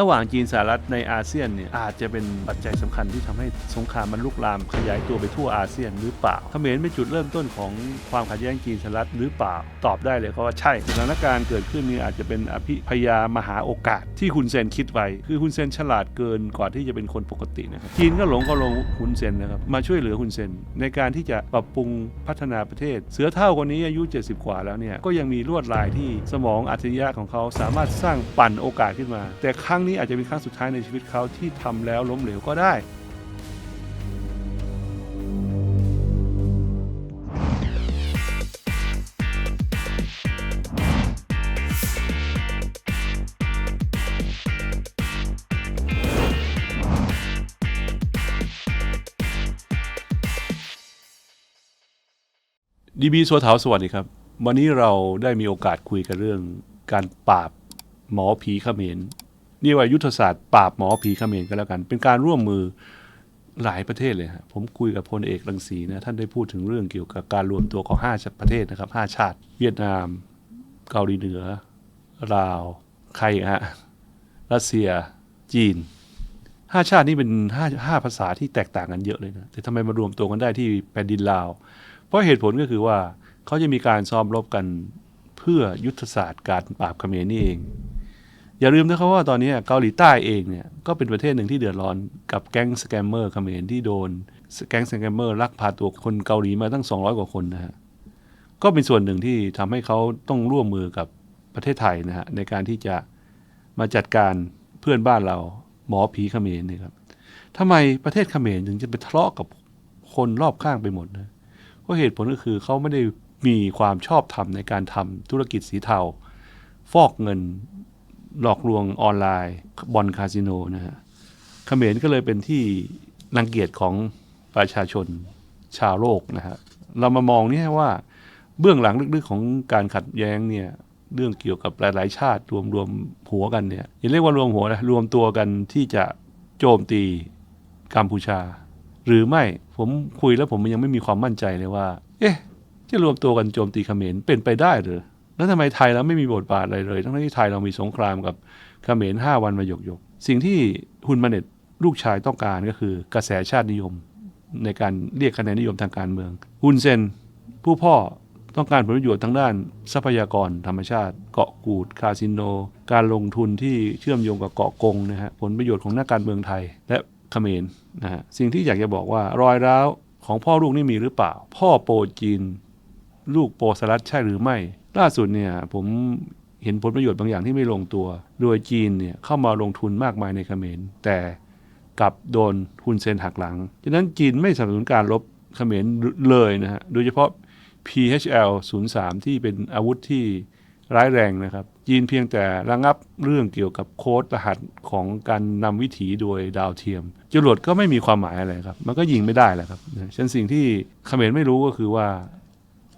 ระหว่างจีนสหรัฐในอาเซียนเนี่ยอาจจะเป็นปัจจัยสำคัญที่ทำให้สงครามมันลุกลามขยายตัวไปทั่วอาเซียนหรือเปล่าเขมรเป็นจุดเริ่มต้นของความขัดแย้งจีนสหรัฐหรือเปล่าตอบได้เลยเขาว่าใช่สถานการณ์เกิดขึ้นนี้อาจจะเป็นอภิพยามหาโอกาสที่คุณเซนคิดไว้ คือคุณเซนฉลาดเกินกว่าที่จะเป็นคนปกตินะครับจีนก็หลงก็ลงคุณเซนนะครับมาช่วยเหลือคุณเซนในการที่จะปรับปรุงพัฒนาประเทศ เสือเท่าคนนี้อายุ 70 กว่าแล้วเนี่ยก็ยังมีลวดลายที่สมองอัจฉริยะของเขาสามารถสร้างปั่นโอกาสขึ้นมา แต่ครั้งนี้อาจจะเป็นครั้งสุดท้ายในชีวิตเขาที่ทำแล้วล้มเหลวก็ได้ ดีบีสัวเถาสวัสดีครับ วันนี้เราได้มีโอกาสคุยกันเรื่องการปราบหมอผีเขมร นี่ว่ายุทธศาสตร์ปราบหมอผีเขมรกันแล้วกัน เป็นการร่วมมือหลายประเทศเลยฮะผมคุยกับพลเอกรังสีนะท่านได้พูดถึงเรื่องเกี่ยวกับการรวมตัวของ5ประเทศนะครับ5ชาติ เวียดนาม เกาหลีเหนือลาวใครฮะรัสเซียจีนห้าชาตินี้เป็นห้าห้าภาษาที่แตกต่างกันเยอะเลยนะแต่ทำไมมารวมตัวกันได้ที่แผ่นดินลาว เพราะเหตุผลก็คือว่าเขาจะมีการซ้อมรบกันเพื่อยุทธศาสตร์การปราบเขมรนี่เอง อย่าลืมนะครับว่าตอนนี้เกาหลีใต้เองเนี่ยก็เป็นประเทศหนึ่งที่เดือดร้อนกับแก๊งสแกมเมอร์เขมรที่โดนแก๊งสแกมเมอร์ลักพาตัวคนเกาหลีมาตั้ง 200 กว่าคนนะฮะก็เป็นส่วนหนึ่งที่ทำให้เขาต้องร่วมมือกับประเทศไทยนะฮะในการที่จะมาจัดการเพื่อนบ้านเราหมอผีเขมรนี่ครับทำไมประเทศเขมรถึงจะไปทะเลาะกับคนรอบข้างไปหมดนะเพราะเหตุผลก็คือเขาไม่ได้มีความชอบธรรมในการทำธุรกิจสีเทา ฟอกเงิน หลอกลวงออนไลน์บอลคาสิโนนะฮะเขมรก็เลยเป็นที่รังเกียจของประชาชนชาวโลกนะฮะเรามามองนี่ว่าเบื้องหลังลึกๆของการขัดแย้งเนี่ยเรื่องเกี่ยวกับหลายๆ ชาติรวมรวมหัวกันเนี่ยอย่าเรียกว่ารวมหัวนะรวมตัวกันที่จะโจมตีกัมพูชา หรือไม่ผมคุยแล้วผมยังไม่มีความมั่นใจเลยว่า เอ๊ะจะรวมตัวกันโจมตีเขมรเป็นไปได้หรือ แล้วทำไมไทยเราไม่มีบทบาทอะไรเลย ทั้งที่ไทยเรามีสงครามกับเขมรห้าวันมาหยกหยกสิ่งที่ฮุนมาเน็ตลูกชายต้องการก็คือกระแสชาตินิยม ในการเรียกคะแนนนิยมทางการเมืองฮุนเซนผู้พ่อต้องการผลประโยชน์ทางด้านทรัพยากรธรรมชาติ เกาะกูด คาสิโน การลงทุนที่เชื่อมโยงกับเกาะกงนะฮะผลประโยชน์ของนักการเมืองไทย และเขมรนะฮะสิ่งที่อยากจะบอกว่ารอยร้าวของพ่อลูกนี่มีหรือเปล่า พ่อโปรจีน ลูกโปรสลัดใช่หรือไม่ ล่าสุดเนี่ยผมเห็นผลประโยชน์บางอย่างที่ไม่ลงตัว โดยจีนเนี่ยเข้ามาลงทุนมากมายในเขมร แต่กลับโดนฮุนเซนหักหลังฉะนั้นจีนไม่สนับสนุนการรบเขมรเลยนะฮะ โดยเฉพาะ PHL 03 ที่เป็นอาวุธที่ร้ายแรงนะครับ จีนเพียงแต่ระงับเรื่องเกี่ยวกับโค้ดรหัสของการนำวิถีโดยดาวเทียมจรวดก็ไม่มีความหมายอะไรครับ มันก็ยิงไม่ได้แหละครับฉะนั้นสิ่งที่เขมรไม่รู้ก็คือว่า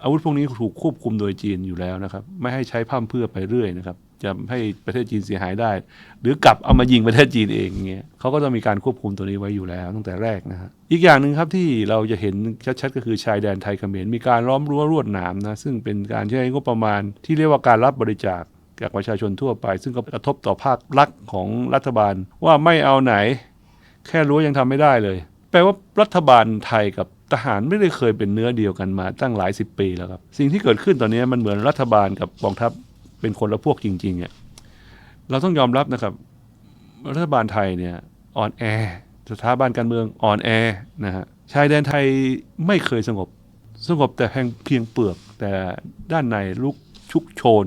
อาวุธพวกนี้ถูกควบคุมโดยจีนอยู่แล้วนะครับ ไม่ให้ใช้พร่ำเพื่อไปเรื่อยนะครับ จะให้ประเทศจีนเสียหายได้ หรือกลับเอามายิงประเทศจีนเองเงี้ยเขาก็ต้องมีการควบคุมตัวนี้ไว้อยู่แล้วตั้งแต่แรกนะฮะอีกอย่างหนึ่งครับที่เราจะเห็นชัดๆก็คือชายแดนไทยเขมรมีการล้อมรั้วรวดหนามนะซึ่งเป็นการใช้งบประมาณที่เรียกว่าการรับบริจาคจากประชาชนทั่วไป ซึ่งก็กระทบต่อภาครัฐของรัฐบาลว่าไม่เอาไหน แค่รั้วยังทำไม่ได้เลย แปลว่ารัฐบาลไทยกับ ทหารไม่ได้เคยเป็นเนื้อเดียวกันมาตั้งหลายสิบปีแล้วครับ สิ่งที่เกิดขึ้นตอนนี้มันเหมือนรัฐบาลกับกองทัพเป็นคนละพวกจริงๆอะเราต้องยอมรับนะครับ รัฐบาลไทยเนี่ยอ่อนแอสถาบันการเมืองอ่อนแอนะฮะชายแดนไทยไม่เคยสงบ สงบแต่เพียงเพียงเปลือก แต่ด้านในลุกชุกโชน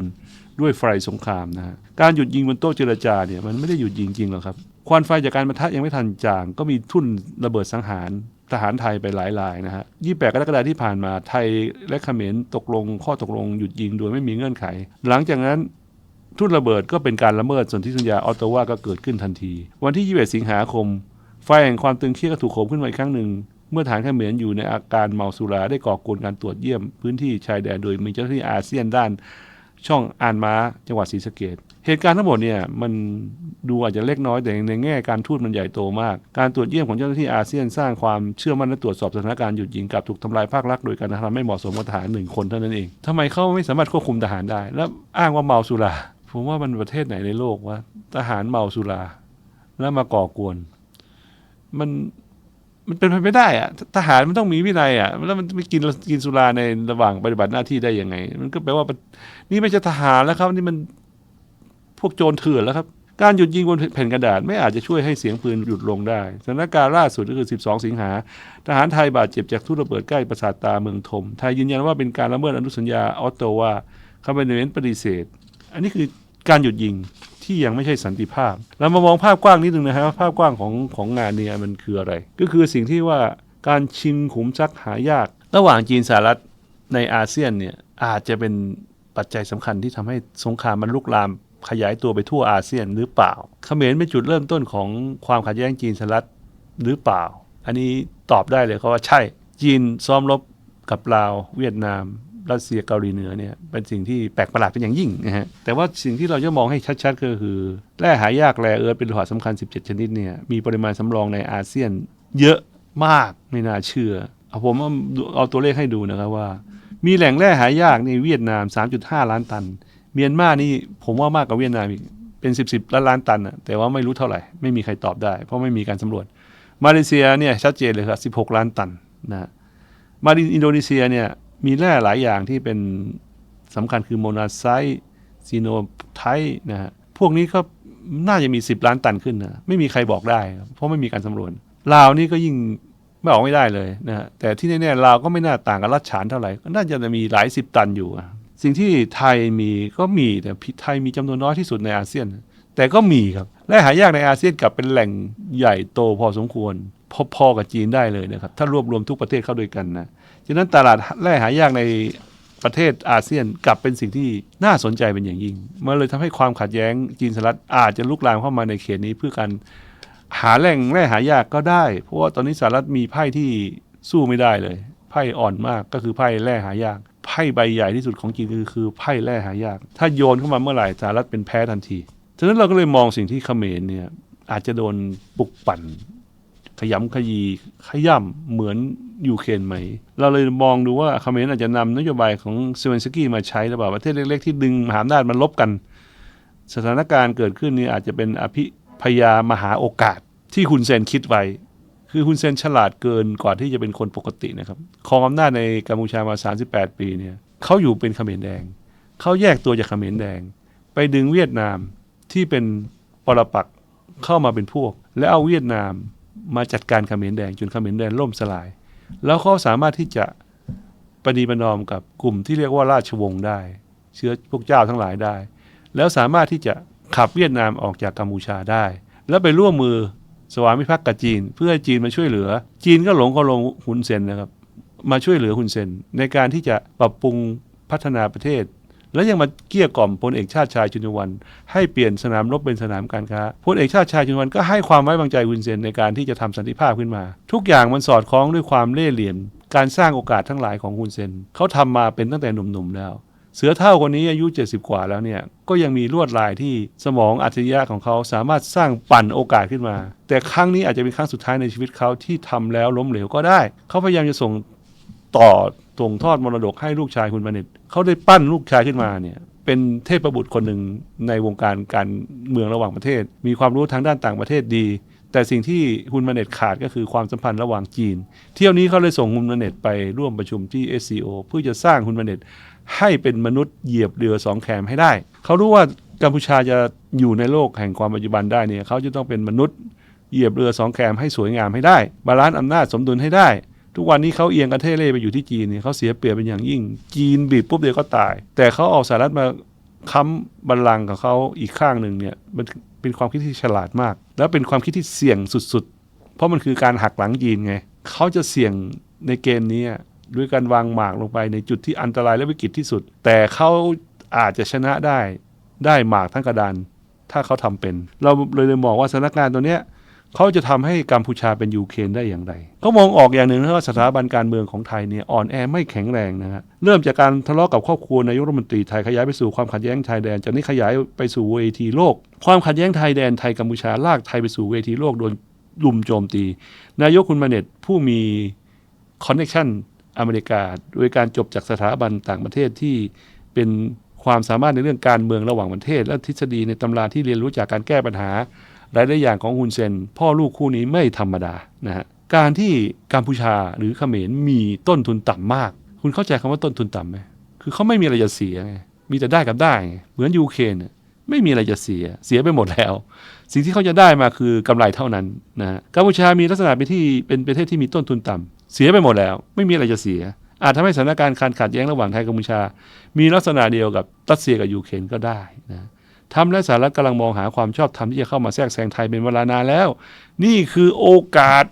ด้วยไฟสงครามนะฮะการหยุดยิงบนโต๊ะเจรจาเนี่ยมันไม่ได้หยุดยิงจริงหรอกครับ ควันไฟจากการประทะยังไม่ทันจาง ก็มีทุ่นระเบิดสังหาร ทหารไทยไปหลายรายนะฮะ 28 กรกฎาคมที่ผ่านมาไทยและเขมรตกลงข้อตกลงหยุดยิงโดยไม่มีเงื่อนไข หลังจากนั้นทุ่นระเบิดก็เป็นการละเมิดสนธิสัญญาออตตาวาก็เกิดขึ้นทันที วันที่ 21 สิงหาคม ไฟแห่งความตึงเครียดก็ถูกโหมขึ้นมาอีกครั้งหนึ่ง เมื่อฐานเขมรอยู่ในอาการเมาสุราได้ก่อกวนการตรวจเยี่ยมพื้นที่ชายแดนโดยมีเจ้าหน้าที่อาเซียนด้าน ช่องอานม้าจังหวัดศรีสะเกด เหตุการณ์ทั้งหมดเนี่ยมันดูอาจจะเล็กน้อยแต่ในแง่การทูตมันใหญ่โตมาก การตรวจเยี่ยมของเจ้าหน้าที่อาเซียนสร้างความเชื่อมั่นและตรวจสอบสถานการณ์หยุดยิงกับถูกทำลายภาคลักโดยการกระทำไม่เหมาะสมกับทหารหนึ่งคนเท่านั้นเองทำไมเขาไม่สามารถควบคุมทหารได้ แล้วอ้างว่าเมาสุราผมว่ามันประเทศไหนในโลกว่าทหารเมาสุราแล้วมาก่อกวน มันมันเป็นไปไม่ได้อะทหารมันต้องมีวินัยอะแล้วมันไม่กินกินสุราในระหว่างปฏิบัติหน้าที่ได้ยังไง มันก็แปลว่านี่ไม่ใช่ทหารแล้วครับนี่มัน พวกโจรเถื่อนแล้วครับ การหยุดยิงบนแผ่นกระดาษไม่อาจจะช่วยให้เสียงปืนหยุดลงได้สถานการณ์ล่าสุดก็คือ 12 สิงหา ทหารไทยบาดเจ็บจากทุรระเบิดใกล้ปราสาทตาเมืองธมไทยยืนยันว่าเป็นการละเมิดอนุสัญญาออตโตวาคาร์เบเนนปฏิเสธ อันนี้คือการหยุดยิงที่ยังไม่ใช่สันติภาพ เรามามองภาพกว้างนิดนึงนะครับภาพกว้างของของงานเนี่ยมันคืออะไร ก็คือสิ่งที่ว่าการชิงขุมทรัพย์หายาก ระหว่างจีนสหรัฐในอาเซียนเนี่ยอาจจะเป็นปัจจัยสำคัญที่ทำให้สงครามมันลุกลาม ขยายตัวไปทั่วอาเซียนหรือเปล่าเขมรเป็นจุดเริ่มต้นของความขัดแย้งจีนสหรัฐหรือเปล่า อันนี้ตอบได้เลยครับว่าใช่ จีนซ้อมรบกับลาวเวียดนามรัสเซียเกาหลีเหนือเนี่ยเป็นสิ่งที่แปลกประหลาดเป็นอย่างยิ่งนะฮะแต่ว่าสิ่งที่เราจะมองให้ชัดๆ ก็คือ แร่หายากแร่เอิร์ธเป็นโลหะสำคัญ 17 ชนิดเนี่ยมีปริมาณสำรองในอาเซียนเยอะมากไม่น่าเชื่อเอาผมเอาตัวเลขให้ดูนะครับว่า มีแหล่งแร่หายากในเวียดนาม 3.5 ล้านตัน เมียนมานี่ผมว่ามากกว่าเวียดนามอีกเป็น10 10ล้านล้านตันนะแต่ว่าไม่รู้เท่าไหร่ ไม่มีใครตอบได้ เพราะไม่มีการสำรวจ มาเลเซียเนี่ยชัดเจนเลยครับ16ล้านตันนะมาอินโดนีเซียเนี่ยมีแร่หลายอย่างที่เป็นสำคัญคือโมนาไซซีโนไทนะฮะพวกนี้ก็น่าจะมี 10 ล้านตันขึ้นนะไม่มีใครบอกได้ เพราะไม่มีการสำรวจลาวนี่ก็ยิ่งไม่ออกไม่ได้เลยนะฮะแต่ที่แน่ๆลาวก็ไม่น่าต่างกับรัชฉานเท่าไหร่ก็น่าจะมีหลายสิบตันอยู่ สิ่งที่ไทยมีก็มีแต่ไทยมีจำนวนน้อยที่สุดในอาเซียน แต่ก็มีครับ และหายากในอาเซียนกลับเป็นแหล่งใหญ่โตพอสมควร พอๆกับจีนได้เลยนะครับ ถ้ารวบรวมทุกประเทศเข้าด้วยกันนะฉะนั้นตลาดแร่หายากในประเทศอาเซียนกลับเป็นสิ่งที่น่าสนใจเป็นอย่างยิ่งมันเลยทำให้ความขัดแย้งจีนสหรัฐอาจจะลุกลามเข้ามาในเขตนี้เพื่อการหาแหล่งแร่หายากก็ได้ เพราะว่าตอนนี้สหรัฐมีไพ่ที่สู้ไม่ได้เลย ไพ่อ่อนมากก็คือไพ่แร่หายาก ไพ่ใบใหญ่ที่สุดของจีนคือคือไพ่แร่หายาก ถ้าโยนเข้ามาเมื่อไหร่สหรัฐเป็นแพ้ทันที ฉะนั้นเราก็เลยมองสิ่งที่เขมรเนี่ยอาจจะโดนปลุกปั่น ขยำขยีขย่ำเหมือนยูเครนไหม เราเลยมองดูว่าเขมรอาจจะนำนโยบายของเซเวนสกี้มาใช้หรือเปล่าประเทศเล็กๆที่ดึงมหาอำนาจมันลบกัน สถานการณ์เกิดขึ้นนี่อาจจะเป็นอภิพยามหาโอกาสที่คุณเซนคิดไว้ คือคุณเซนฉลาดเกินกว่าที่จะเป็นคนปกตินะครับครองอำนาจในกัมพูชามา 38 ปีเนี่ยเขาอยู่เป็นเขมรแดง เขาแยกตัวจากเขมรแดง ไปดึงเวียดนามที่เป็นปรปักเข้ามาเป็นพวก และเอาเวียดนามมาจัดการเขมรแดงจนเขมรแดงล่มสลาย แล้วเขาสามารถที่จะประนีประนอมกับกลุ่มที่เรียกว่าราชวงศ์ได้ เชื้อพวกเจ้าทั้งหลายได้ แล้วสามารถที่จะขับเวียดนามออกจากกัมพูชาได้ แล้วไปร่วมมือ สวามิภักดิ์กับจีน เพื่อให้จีนมาช่วยเหลือ จีนก็หลงก็ลงหุนเซนนะครับ มาช่วยเหลือหุนเซนในการที่จะปรับปรุงพัฒนาประเทศ แล้วยังมาเกี้ยกล่อมพลเอกชาติชายชุนวัน ให้เปลี่ยนสนามรบเป็นสนามการค้าพลเอกชาติชายชุนวันก็ให้ความไว้วางใจฮุนเซนในการที่จะทำสันติภาพขึ้นมา ทุกอย่างมันสอดคล้องด้วยความเล่ห์เหลี่ยม การสร้างโอกาสทั้งหลายของฮุนเซนเขาทำมาเป็นตั้งแต่หนุ่มๆแล้ว เสือเท่าคนนี้อายุ 70 กว่าแล้วเนี่ย ก็ยังมีลวดลายที่สมองอัจฉริยะของเขาสามารถสร้างปั่นโอกาสขึ้นมา แต่ครั้งนี้อาจจะเป็นครั้งสุดท้ายในชีวิตเขาที่ทำแล้วล้มเหลวก็ได้ เขาพยายามจะส่งต่อส่งทอดมรดกให้ลูกชายคุณบัณฑิตเขาได้ปั้นลูกชายขึ้นมาเนี่ยเป็นเทพประบุตรคนหนึ่งในวงการการเมืองระหว่างประเทศ มีความรู้ทางด้านต่างประเทศดี แต่สิ่งที่ฮุนมาเน็ตขาดก็คือความสัมพันธ์ระหว่างจีน เที่ยวนี้เขาเลยส่งฮุนมาเน็ตไปร่วมประชุมที่ SCO เพื่อจะสร้างฮุนมาเน็ตให้เป็นมนุษย์เหยียบเรือสองแคมให้ได้ เขารู้ว่ากัมพูชาจะอยู่ในโลกแห่งความปัจจุบันได้เนี่ยเขาจะต้องเป็นมนุษย์เหยียบเรือสองแคมให้สวยงามให้ได้ บาลานซ์อำนาจสมดุลให้ได้ ทุกวันนี้เขาเอียงกระเทเล่ไปอยู่ที่จีนเนี่ยเขาเสียเปรียบเป็นอย่างยิ่ง จีนบีบปุ๊บเดียวก็ตาย แต่เขาเอาสหรัฐมาค้ำบัลลังก์กับเขาอีกข้างหนึ่งเนี่ยมัน เป็นความคิดที่ฉลาดมาก แล้วเป็นความคิดที่เสี่ยงสุดๆ เพราะมันคือการหักหลังยีนไง เขาจะเสี่ยงในเกมนี้ด้วยการวางหมากลงไปในจุดที่อันตรายและวิกฤตที่สุด แต่เขาอาจจะชนะได้ได้หมากทั้งกระดาน ถ้าเขาทำเป็น เราเลยเลยมองว่าสถานการณ์ตัวเนี้ย เขาจะทำให้กัมพูชาเป็นยูเครนได้อย่างไรก็มองออกอย่างหนึ่งนะว่าสถาบันการเมืองของไทยเนี่ยอ่อนแอไม่แข็งแรงนะฮะเริ่มจากการทะเลาะกับครอบครัวนายกรัฐมนตรีไทยขยายไปสู่ความขัดแย้งชายแดนจากนี้ขยายไปสู่เวทีโลก ความขัดแย้งไทยแดนไทยกัมพูชาลากไทยไปสู่เวทีโลกโดนลุมโจมตี นายกคุณมาเน็ตผู้มีคอนเนคชั่นอเมริกา โดยการจบจากสถาบันต่างประเทศที่เป็นความสามารถในเรื่องการเมืองระหว่างประเทศ และทฤษฎีในตำราที่เรียนรู้จากการแก้ปัญหา หลายๆอย่างของฮุนเซน พ่อลูกคู่นี้ไม่ธรรมดานะฮะการที่กัมพูชาหรือเขมรมีต้นทุนต่ำมาก คุณเข้าใจคำว่าต้นทุนต่ำไหมคือเขาไม่มีอะไรจะเสียไงมีแต่ได้กับได้ไงเหมือนยูเครนน่ะไม่มีอะไรจะเสียเสียไปหมดแล้ว สิ่งที่เขาจะได้มาคือกำไรเท่านั้นนะฮะกัมพูชามีลักษณะเป็นที่เป็นประเทศที่มีต้นทุนต่ำเสียไปหมดแล้ว ไม่มีอะไรจะเสีย อาจทำให้สถานการณ์การขัดแย้งระหว่างไทยกับกัมพูชา มีลักษณะเดียวกับรัสเซียกับยูเครนก็ได้นะ ทำและสหรัฐกำลังมองหาความชอบธรรมที่จะเข้ามาแทรกแซงไทยเป็นเวลานานแล้ว นี่คือโอกาส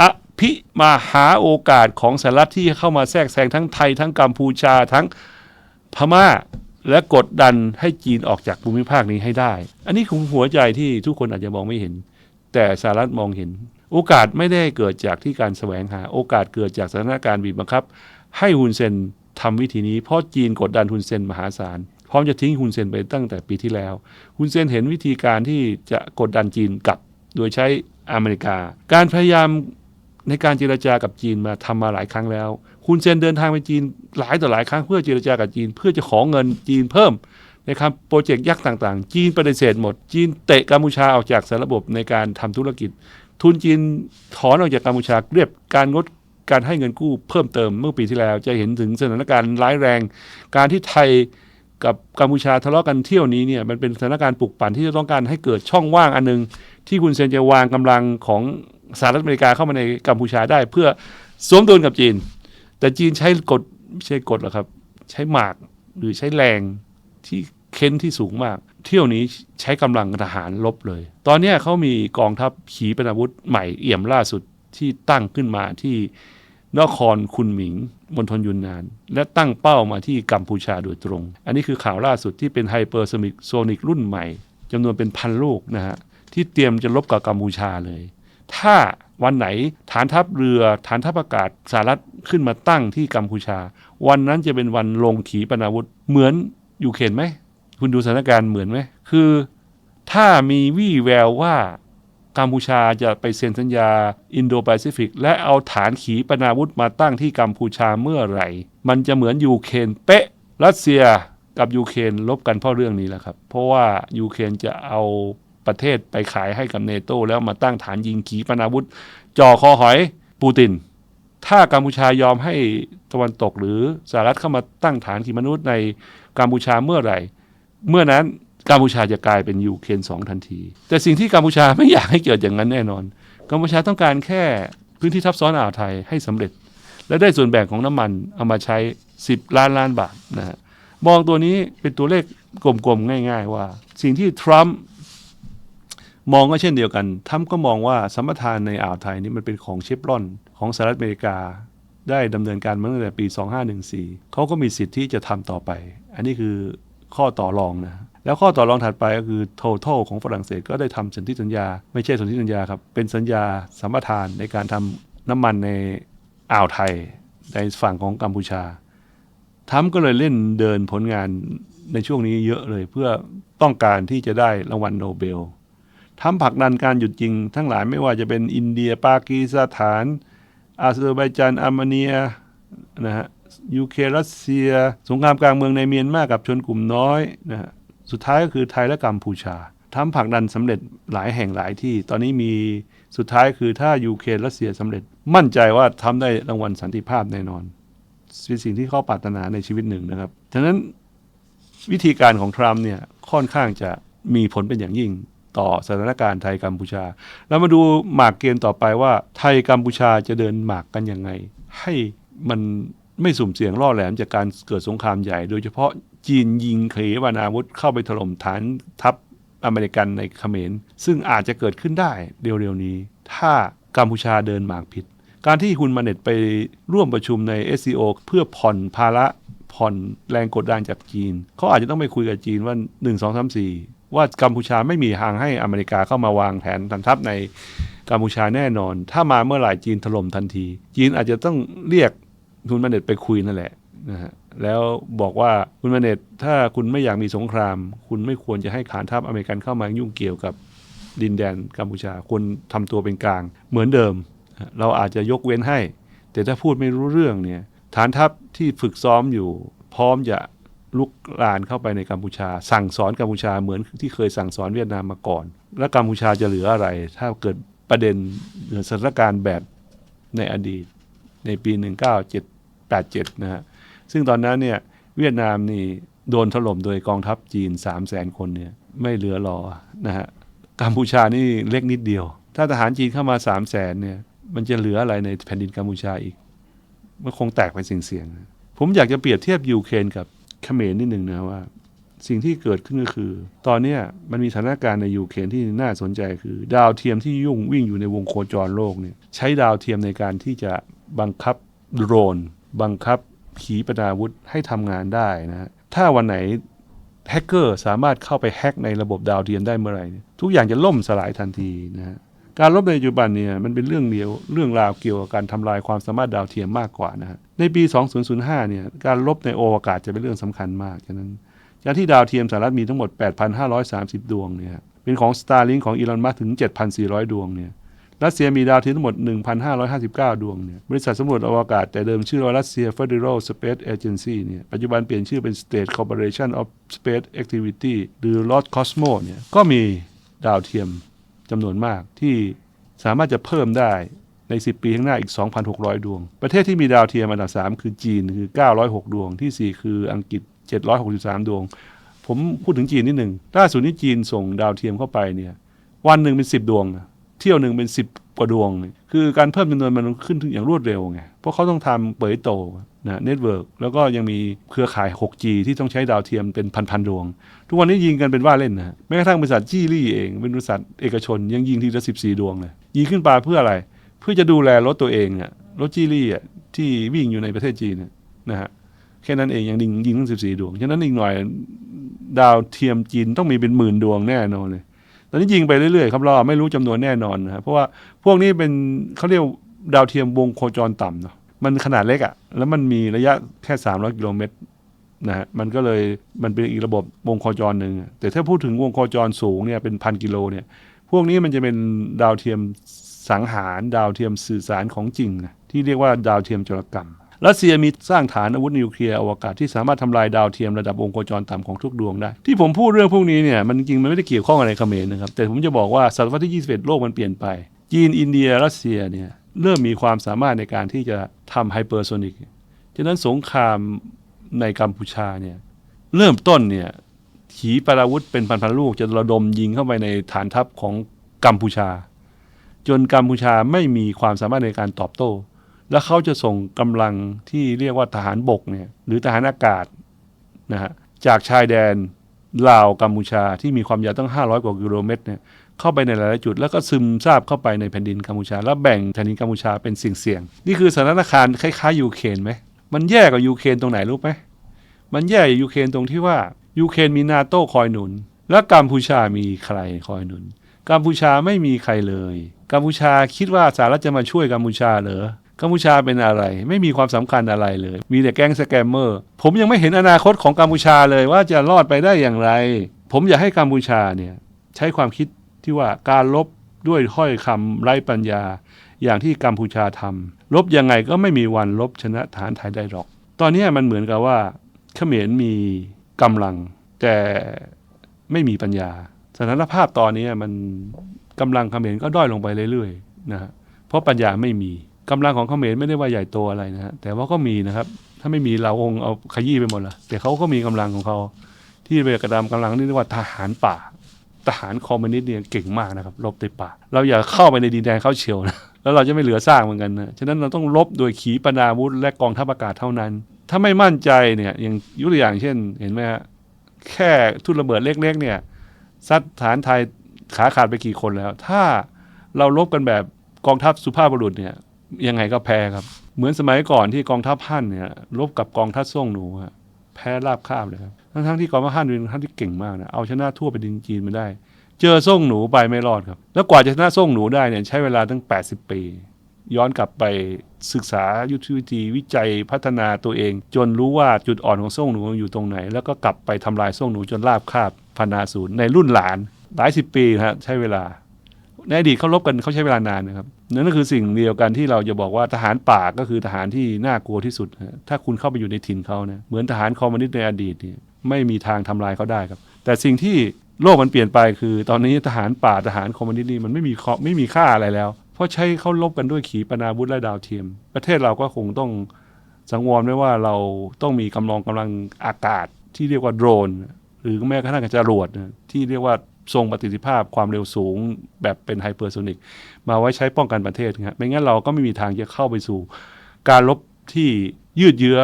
อภิมาหาโอกาสของสหรัฐที่เข้ามาแทรกแซงทั้งไทยทั้งกัมพูชาทั้งพม่าและกดดันให้จีนออกจากภูมิภาคนี้ให้ได้ อันนี้คือหัวใจที่ทุกคนอาจจะมองไม่เห็น แต่สหรัฐมองเห็น โอกาสไม่ได้เกิดจากที่การแสวงหา โอกาสเกิดจากสถานการณ์บีบบังคับ ให้ฮุนเซนทำวิธีนี้เพราะจีนกดดันฮุนเซนมหาศาล พร้อมจะทิ้งฮุนเซนไปตั้งแต่ปีที่แล้วฮุนเซนเห็นวิธีการที่จะกดดันจีนกลับ โดยใช้อเมริกา การพยายามในการเจรจากับจีนมาทำมาหลายครั้งแล้วฮุนเซนเดินทางไปจีนหลายต่อหลายครั้งเพื่อเจรจากับจีน เพื่อจะขอเงินจีนเพิ่มในคำโปรเจกต์ยักษ์ต่างๆ จีนปฏิเสธหมด จีนเตะกัมพูชาออกจากสารระบบในการทำธุรกิจ ทุนจีนถอนออกจากกัมพูชาเรียบการงดการให้เงินกู้เพิ่มเติมเมื่อปีที่แล้ว จะเห็นถึงสถานการณ์ร้ายแรง การที่ไทย กับกัมพูชาทะเลาะกันเที่ยวนี้เนี่ยมันเป็นสถานการณ์ปลุกปั่นที่จะต้องการให้เกิดช่องว่างอันนึง ที่คุณเซนจะวางกำลังของสหรัฐอเมริกาเข้ามาในกัมพูชาได้ เพื่อสวมดุลกับจีน แต่จีนใช้กฎไม่ใช่กฎหรอกครับ ใช้หมากหรือใช้แรงที่เค้นที่สูงมาก เที่ยวนี้ใช้กำลังทหารลบเลย ตอนนี้เขามีกองทัพขีปนาวุธใหม่เอี่ยมล่าสุดที่ตั้งขึ้นมาที่ นครคุนหมิงมณฑลยุนนาน และตั้งเป้ามาที่กัมพูชาโดยตรง อันนี้คือข่าวล่าสุดที่เป็นไฮเปอร์โซนิกรุ่นใหม่จำนวนเป็นพันลูกนะฮะที่เตรียมจะลบกับกัมพูชาเลย ถ้าวันไหนฐานทัพเรือฐานทัพอากาศสหรัฐขึ้นมาตั้งที่กัมพูชา วันนั้นจะเป็นวันลงขีปนาวุธเหมือนยูเครนไหม คุณดูสถานการณ์เหมือนไหม คือ ถ้ามีวี่แววว่า กัมพูชาจะไปเซ็นสัญญาอินโดแปซิฟิกและเอาฐานขีปนาวุธมาตั้งที่กัมพูชาเมื่อไหร่ มันจะเหมือนยูเครนเป๊ะ รัสเซียกับยูเครนลบกันเพราะเรื่องนี้แหละครับ เพราะว่ายูเครนจะเอาประเทศไปขายให้กับเนโตแล้วมาตั้งฐานยิงขีปนาวุธจ่อคอหอยปูติน ถ้ากัมพูชายอมให้ตะวันตกหรือสหรัฐเข้ามาตั้งฐานขีปนาวุธในกัมพูชาเมื่อไหร่ เมื่อนั้น กัมพูชาจะกลายเป็นยูเครนสองทันที แต่สิ่งที่กัมพูชาไม่อยากให้เกิดอย่างนั้นแน่นอน กัมพูชาต้องการแค่พื้นที่ทับซ้อนอ่าวไทยให้สำเร็จ และได้ส่วนแบ่งของน้ำมันเอามาใช้ 10 ล้านล้านบาทนะฮะมองตัวนี้เป็นตัวเลขกลมๆง่าย ๆ ว่า สิ่งที่ทรัมป์มองก็เช่นเดียวกันทรัมป์ก็มองว่าสมปทานในอ่าวไทยนี่มันเป็นของเชฟรอนของสหรัฐอเมริกา ได้ดำเนินการมาตั้งแต่ปี 2514เขาก็มีสิทธิ์ที่จะทำต่อไป อันนี้คือข้อต่อรองนะ แล้วข้อต่อรองถัดไปก็คือ total ของฝรั่งเศสก็ได้ทำสนธิสัญญา ไม่ใช่สนธิสัญญาครับ เป็นสัญญาสัมปทานในการทำน้ำมันในอ่าวไทยในฝั่งของกัมพูชาทรัมก็เลยเล่นเดินผลงานในช่วงนี้เยอะเลยเพื่อต้องการที่จะได้รางวัลโนเบลทำผลักดันการหยุดยิงทั้งหลายไม่ว่าจะเป็นอินเดีย ปากีสถาน อาเซอร์ไบจานอาร์เมเนียนะฮะยูเครนรัสเซีย สงครามกลางเมืองในเมียนมากับชนกลุ่มน้อยนะฮะ สุดท้ายก็คือไทยและกัมพูชาทำผลักดันสำเร็จหลายแห่งหลายที่ ตอนนี้มีสุดท้ายคือถ้ายูเครนรัสเซียสำเร็จ มั่นใจว่าทำได้รางวัลสันติภาพแน่นอนเป็นสิ่งที่เขาปรารถนาในชีวิตหนึ่งนะครับฉะนั้นวิธีการของทรัมป์เนี่ยค่อนข้างจะมีผลเป็นอย่างยิ่งต่อสถานการณ์ไทยกัมพูชา แล้วมาดูหมากเกณฑ์ต่อไปว่า ไทยกัมพูชาจะเดินหมากกันยังไง ให้มันไม่สุ่มเสี่ยงล่อแหลมจากการเกิดสงครามใหญ่ โดยเฉพาะ จีนยิงขีปนาวุธเข้าไปถล่มฐานทัพอเมริกันในเขมร ซึ่งอาจจะเกิดขึ้นได้เร็วๆนี้ ถ้ากัมพูชาเดินหมากผิด การที่คุณมาเน็ตไปร่วมประชุมใน SCO เพื่อผ่อนภาระผ่อนแรงกดดันจากจีน เขาอาจจะต้องไปคุยกับจีนว่า 1 2 3 4 ว่ากัมพูชาไม่มีทางให้อเมริกาเข้ามาวางแผนทันทัพในกัมพูชาแน่นอน ถ้ามาเมื่อไหร่จีนถล่มทันที จีนอาจจะต้องเรียกคุณมาเน็ตไปคุยนั่นแหละนะฮะ แล้วบอกว่าคุณมาเนตถ้าคุณไม่อยากมีสงคราม คุณไม่ควรจะให้ฐานทัพอเมริกันเข้ามายุ่งเกี่ยวกับดินแดนกัมพูชาควรทำตัวเป็นกลาง เหมือนเดิม เราอาจจะยกเว้นให้ แต่ถ้าพูดไม่รู้เรื่องเนี่ยฐานทัพที่ฝึกซ้อมอยู่ พร้อมจะลุกลานเข้าไปในกัมพูชา สั่งสอนกัมพูชาเหมือนที่เคยสั่งสอนเวียดนามมาก่อน และกัมพูชาจะเหลืออะไร ถ้าเกิดประเด็นหรือสถานการณ์แบบในอดีตในปี 1987นะฮะ ซึ่งตอนนั้นเนี่ยเวียดนามนี่โดนถล่มโดยกองทัพจีน 3 0 0แสนคนเนี่ยไม่เหลือรอนะฮะกัมพูชานี่เล็กนิดเดียว ถ้าทหารจีนเข้ามา 3 0 0แสนเนี่ยมันจะเหลืออะไรในแผ่นดินกัมพูชาอีก มันคงแตกเป็นสิ่งเสียง ผมอยากจะเปรียบเทียบยูเครนกับเขมรนิดหนึ่งนะว่า สิ่งที่เกิดขึ้นก็คือ ตอนนี้มันมีสถานการณ์ในยูเครนที่น่าสนใจคือ ดาวเทียมที่ยุ่งวิ่งอยู่ในวงโคจรโลกเนี่ยใช้ดาวเทียมในการที่จะบังคับโดรน บังคับ ขีปนาวุธให้ทำงานได้นะ ถ้าวันไหนแฮกเกอร์สามารถเข้าไปแฮกในระบบดาวเทียมได้เมื่อไหร่ ทุกอย่างจะล่มสลายทันทีนะฮะการลบในปัจจุบันเนี่ยมันเป็นเรื่องเดียวเรื่องราวเกี่ยวกับการทำลายความสามารถดาวเทียมมากกว่านะฮะในปี 2005 เนี่ยการลบในโอวกาศจะเป็นเรื่องสำคัญมากฉะนั้นจากที่ดาวเทียมสหรัฐมีทั้งหมด 8,530 ดวงเนี่ยเป็นของ Starlink ของอีลอนมัสถึง 7,400 ดวงเนี่ย รัสเซียมีดาวเทียมทั้งหมด 1,559 ดวงเนี่ยบริษัทสำรวจอวกาศแต่เดิมชื่อว่ารัสเซีย Federal Space Agency เนี่ยปัจจุบันเปลี่ยนชื่อเป็น State Corporation of Space Activity หรือ Roscosmos เนี่ยก็มีดาวเทียมจำนวนมากที่สามารถจะเพิ่มได้ใน 10 ปีข้างหน้าอีก 2,600 ดวง ประเทศที่มีดาวเทียมอันดับ 3 คือจีนคือ 906 ดวง ที่ 4 คืออังกฤษ 763 ดวง ผมพูดถึงจีนนิดหนึ่งล่าสุดนี้จีนส่งดาวเทียมเข้าไปเนี่ยวันหนึ่งเป็น 10 ดวงนะ เที่ยวหนึ่งเป็น10กว่าดวง คือการเพิ่มจำนวนมันขึ้นอย่างรวดเร็วไง เพราะเขาต้องทำเปิดโตนะเน็ตเวิร์กแล้วก็ยังมีเครือข่าย 6G ที่ต้องใช้ดาวเทียมเป็นพันๆดวง ทุกวันนี้ยิงกันเป็นว่าเล่นนะแม้กระทั่งบริษัทจี้ลี่เองเป็นบริษัทเอกชนยังยิงทีละสิบสี่ดวงเลยยิงขึ้นไปเพื่ออะไร เพื่อจะดูแลรถตัวเองอะรถจี้ลี่อะที่วิ่งอยู่ในประเทศจีนนะฮะแค่นั้นเองยังยิงยิงทั้งสิบสี่ดวงฉะนั้นอีกหน่อยดาวเทียมจีนต้องมีเป็นหมื่นดวงแน่นอนเลย ตอนนี้ยิงไปเรื่อยๆครับเราไม่รู้จำนวนแน่นอนนะครับเพราะว่าพวกนี้เป็นเขาเรียกดาวเทียมวงโคจรต่ำเนาะมันขนาดเล็กอะแล้วมันมีระยะแค่ 300 กิโลเมตรนะฮะมันก็เลยมันเป็นอีกระบบวงโคจรหนึ่งแต่ถ้าพูดถึงวงโคจรสูงเนี่ยเป็นพันกิโลเนี่ยพวกนี้มันจะเป็นดาวเทียมสังหาร ดาวเทียมสื่อสารของจริงนะที่เรียกว่าดาวเทียมโจรกรรม รัสเซียมีสร้างฐานอาวุธนิวเคลียร์อวกาศที่สามารถทำลายดาวเทียมระดับวงโคจรต่ำของทุกดวงได้ ที่ผมพูดเรื่องพวกนี้เนี่ยมันจริงมันไม่ได้เกี่ยวข้องอะไรเขมรนะครับ แต่ผมจะบอกว่าศตวรรษที่ 21 โลกมันเปลี่ยนไป จีนอินเดียรัสเซียเนี่ยเริ่มมีความสามารถในการที่จะทำไฮเปอร์โซนิกฉะนั้นสงครามในกัมพูชาเนี่ยเริ่มต้นเนี่ยขีปนาวุธเป็นพันๆลูกจะระดมยิงเข้าไปในฐานทัพของกัมพูชา จนกัมพูชาไม่มีความสามารถในการตอบโต้ แล้วเขาจะส่งกำลังที่เรียกว่าทหารบกเนี่ยหรือทหารอากาศนะฮะจากชายแดนลาวกัมพูชาที่มีความยาวตั้ง 500 กว่ากิโลเมตรเนี่ยเข้าไปในหลายจุด แล้วก็ซึมซาบเข้าไปในแผ่นดินกัมพูชา แล้วแบ่งแผ่นดินกัมพูชาเป็นเสี่ยงๆนี่คือสถานการณ์คล้ายๆยูเครนไหมมันแย่กว่ายูเครนตรงไหนรู้ไหมมันแย่ยูเครนตรงที่ว่ายูเครนมีนาโต้คอยหนุน และกัมพูชามีใครคอยหนุนกัมพูชาไม่มีใครเลยกัมพูชาคิดว่าสหรัฐจะมาช่วยกัมพูชาเหรอ กัมพูชาเป็นอะไร ไม่มีความสำคัญอะไรเลย มีแต่แก๊งสแกมเมอร์ ผมยังไม่เห็นอนาคตของกัมพูชาเลยว่าจะรอดไปได้อย่างไร ผมอยากให้กัมพูชาเนี่ยใช้ความคิดที่ว่าการลบด้วยถ้อยคำไร้ปัญญา อย่างที่กัมพูชาทำลบยังไงก็ไม่มีวันลบชนะฐานไทยได้หรอก ตอนนี้มันเหมือนกับว่าเขมรมีกำลัง แต่ไม่มีปัญญา สถานภาพตอนนี้มันกำลังเขมรก็ด้อยลงไปเรื่อยๆนะฮะเพราะปัญญาไม่มี กำลังของเขมรไม่ได้ว่าใหญ่โตอะไรนะฮะแต่ว่าก็มีนะครับ ถ้าไม่มีเราคงเอาขยี้ไปหมดละแต่เขาก็มีกำลังของเขาที่เรียกระดามกำลังนี่เรียกว่าทหารป่า ทหารคอมมิวนิสต์เนี่ยเก่งมากนะครับรบในป่า เราอย่าเข้าไปในดินแดนเข้าเฉียวนะแล้วเราจะไม่เหลือสร้างเหมือนกันนะฉะนั้นเราต้องลบโดยขีปนาวุธและกองทัพอากาศเท่านั้น ถ้าไม่มั่นใจเนี่ยอย่างยกตัวอย่างเช่น เห็นไหมฮะแค่ทุ่นระเบิดเล็ก ๆ เนี่ยซัดฐานไทยขาขาดไปกี่คนแล้ว ถ้าเราลบกันแบบกองทัพสุภาพบุรุษเนี่ย ยังไงก็แพ้ครับ เหมือนสมัยก่อนที่กองทัพฮั่นเนี่ยลบกับกองทัพส่งหนูฮะแพ้ราบคาบเลยครับทั้งๆที่กองทัพฮั่นเป็นกองทัพที่เก่งมากนะเอาชนะทั่วไปดินจีนมาได้ เจอส่งหนูไปไม่รอดครับ แล้วกว่าจะชนะส่งหนูได้เนี่ยใช้เวลาตั้ง 80 ปี ย้อนกลับไปศึกษายุทธวิธีวิจัยพัฒนาตัวเอง จนรู้ว่าจุดอ่อนของส่งหนูอยู่ตรงไหน แล้วก็กลับไปทำลายส่งหนูจนราบคาบพนาศูนย์ในรุ่นหลานหลายสิบปีฮะใช้เวลา ในอดีตเขารบกันเขาใช้เวลานานนะครับนั่นก็คือสิ่งเดียวกันที่เราจะบอกว่าทหารป่าก็คือทหารที่น่ากลัวที่สุด ถ้าคุณเข้าไปอยู่ในถิ่นเขานะเหมือนทหารคอมมิวนิสต์ในอดีตเนี่ยไม่มีทางทำลายเขาได้ครับ แต่สิ่งที่โลกมันเปลี่ยนไปคือ ตอนนี้ทหารป่าทหารคอมมิวนิสต์นี่มันไม่มีไม่มีค่าอะไรแล้ว เพราะใช้เขาลบกันด้วยขีปนาวุธและดาวเทียม ประเทศเราก็คงต้องสังวรไว้ว่าเราต้องมีกำลังกำลังอากาศที่เรียกว่าโดรน หรือแม้กระทั่งจรวดที่เรียกว่า ทรงประสิทธิภาพความเร็วสูงแบบเป็นไฮเปอร์โซนิกมาไว้ใช้ป้องกันประเทศครับไม่งั้นเราก็ไม่มีทางจะเข้าไปสู่ การลบที่ยืดเยื้อ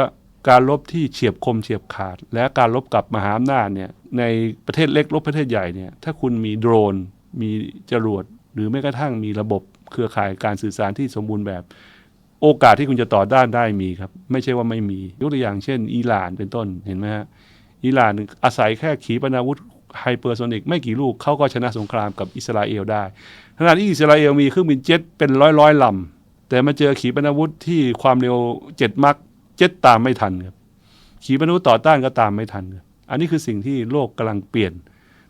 การลบที่เฉียบคมเฉียบขาด และการลบกับมหาอำนาจเนี่ยในประเทศเล็กลบประเทศใหญ่เนี่ยถ้าคุณมีโดรน มีจรวด หรือแม้กระทั่งมีระบบเครือข่ายการสื่อสารที่สมบูรณ์แบบ โอกาสที่คุณจะต่อด้านได้มีครับ ไม่ใช่ว่าไม่มียกตัวอย่างเช่น อิหร่านเป็นต้นเห็นไหมฮะอิหร่านอาศัยแค่ขีปนาวุธ ไฮเปอร์โซนิกไม่กี่ลูกเขาก็ชนะสงครามกับอิสราเอลได้ขณะที่อิสราเอลมีเครื่องบินเจ็ตเป็นร้อยร้อยลำแต่มาเจอขีปนาวุธที่ความเร็วเจ็ดมักเจ็ตตามไม่ทันครับขีปนาวุธต่อต้านก็ตามไม่ทันครับอันนี้คือสิ่งที่โลกกำลังเปลี่ยน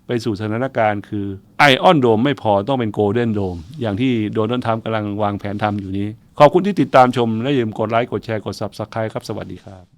ไปสู่สถานการณ์คือไอออนโดมไม่พอต้องเป็นโกลเด้นโดมอย่างที่โดนัลด์ทรัมป์กำลังวางแผนทำอยู่นี้ ขอบคุณที่ติดตามชม และอย่าลืมกดไลค์ กดแชร์ กด Subscribe ครับ สวัสดีครับ